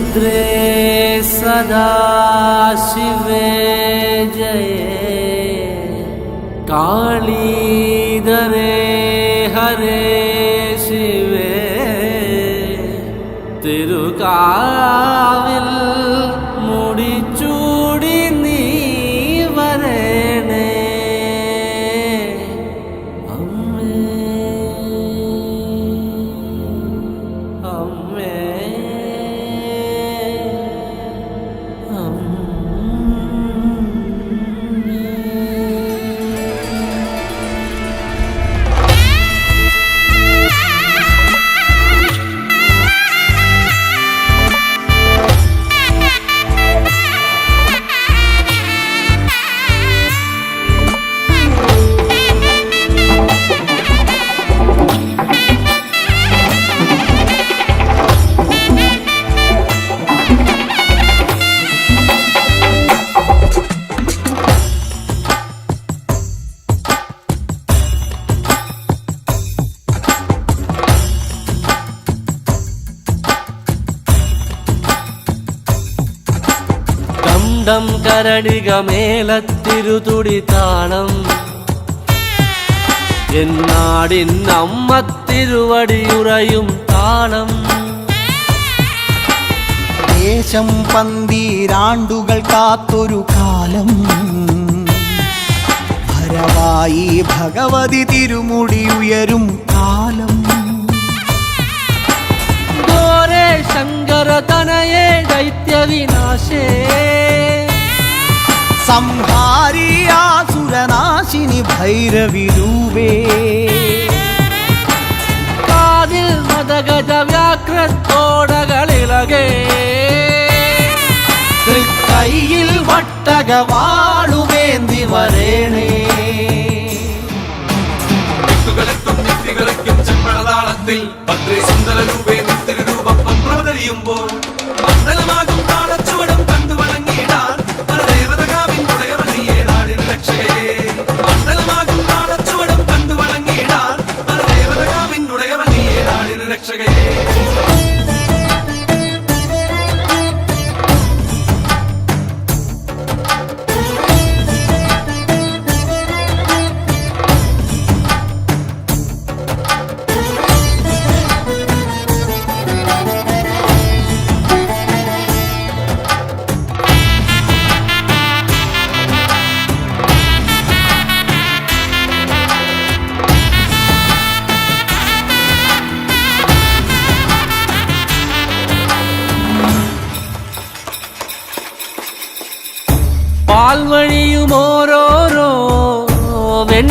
रे सदा शिवे जये। कालि हरे शिवे। तिरुकाविल् കണ്ടം കരടിക മേലത്തിരുതുടി താളം. എന്നാടിൻ അമ്മ തിരുവടിയുറയും താളം. ദേശം പന്തീരാണ്ടുകൾ കാത്തൊരു കാലം. ഭരവായി ഭഗവതി തിരുമുടി ഉയരും കാലം. ശങ്കര തനയേ ദൈത്യവിനാശേ. സംഹാരിയാസുരനാശിനി ഭൈരവി രൂപേ. കാതിൽ മതഗജ വ്യാക്രത്തോടകളിളകേ തൃക്കൈയിൽ വട്ടകവാളുവേന്തി വരേണേ. ിൽ ഭദ്രേ സുന്ദര രൂപേ നിത്യരൂപം പ്രവതരിയുമ്പോൾ മണ്ഡലമാകും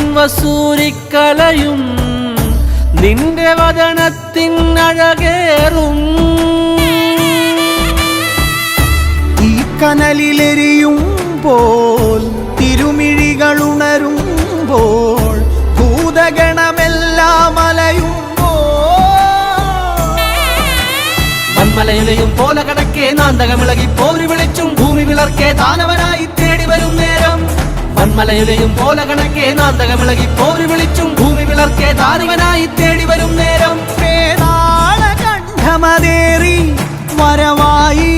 വെൺവസൂരിക്കലയും നിന്റെ വദനത്തിൻ അഴകേറും. ഈ കനലിലെരിയുമ്പോൾ തിരുമിഴികളുണരുമ്പോൾ ഭൂതഗണമെല്ലാം മൺമലയുലയും പോലെ കടക്കേ നാന്തകമിളകി പോരി വിളിച്ചും ഭൂമി വിളർക്കേ താനവനായി തേടി വരും നേരം. മൺമലയുലയും പോലെ കണക്കെ നാന്തകമിളകി പോരി വിളിച്ചും ഭൂമി വിളർക്കെ താരുവനായി തേടി വരും നേരം. കണ്ഠമതേറി വരവായി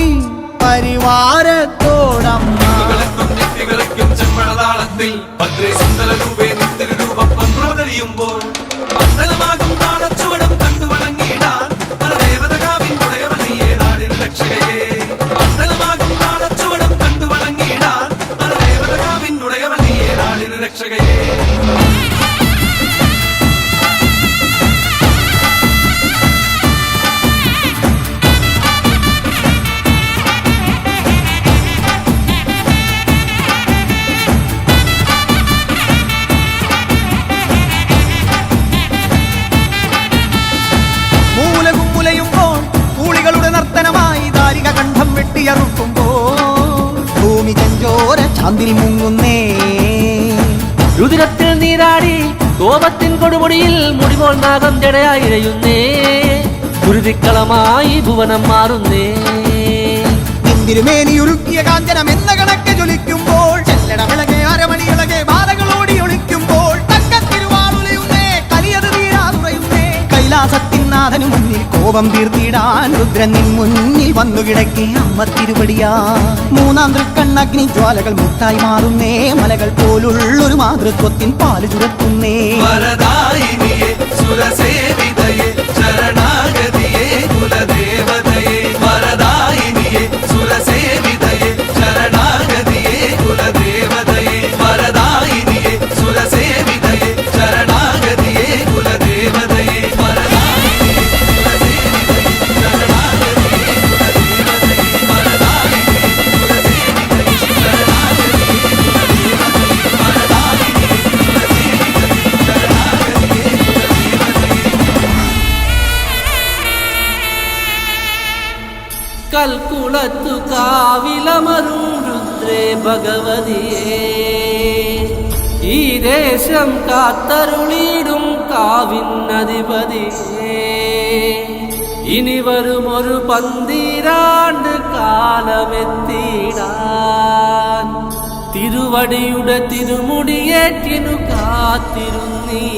പരിവാരത്തോടമ്മ. ചെമ്മഴതാളത്തിൽ ഭദ്രേ സുന്ദര രൂപേ മണ്ഡലമാകും ചാന്തിൽ മുങ്ങുന്നേ. രുതിരത്തിൽ നീരാടി കോപത്തിൻ കൊടുമുടിയിൽ മുടിമോൾ നാഗം ജടയായി ഇഴയുന്നേ കുരുതിക്കളമായി ഭുവനം മാറുന്നേ. തിരുമേനി ഉരുക്കിയ കാഞ്ചനം എന്ന കണക്ക് ജ്വലിക്കുമ്പോൾ ചെല്ലട നാഥനു മുന്നിൽ കോപം തീർത്തിടാൻ രുദ്രൻ നിൻ മുന്നിൽ വന്നു കിടക്കേ. അമ്മ തിരുപടിയാ. മൂന്നാം തൃക്കണ്ണഗ്നി ജ്വാലകൾ മുത്തായി മാറുന്നേ. മലകൾ പോലുള്ളൊരു മാതൃത്വത്തിൻ പാൽ ചുരത്തുന്നേ. కావిలమరుం రుద్రే భగవదియే ఈ దేశం కాత్తరుళీడుం కావిన్నదిపదియే இனி வரும் ஒரு பந்திராண்டு காலமெத்தீடான் திருவடியுட திருமுடியேற்றினு காத்திருந்தீடான்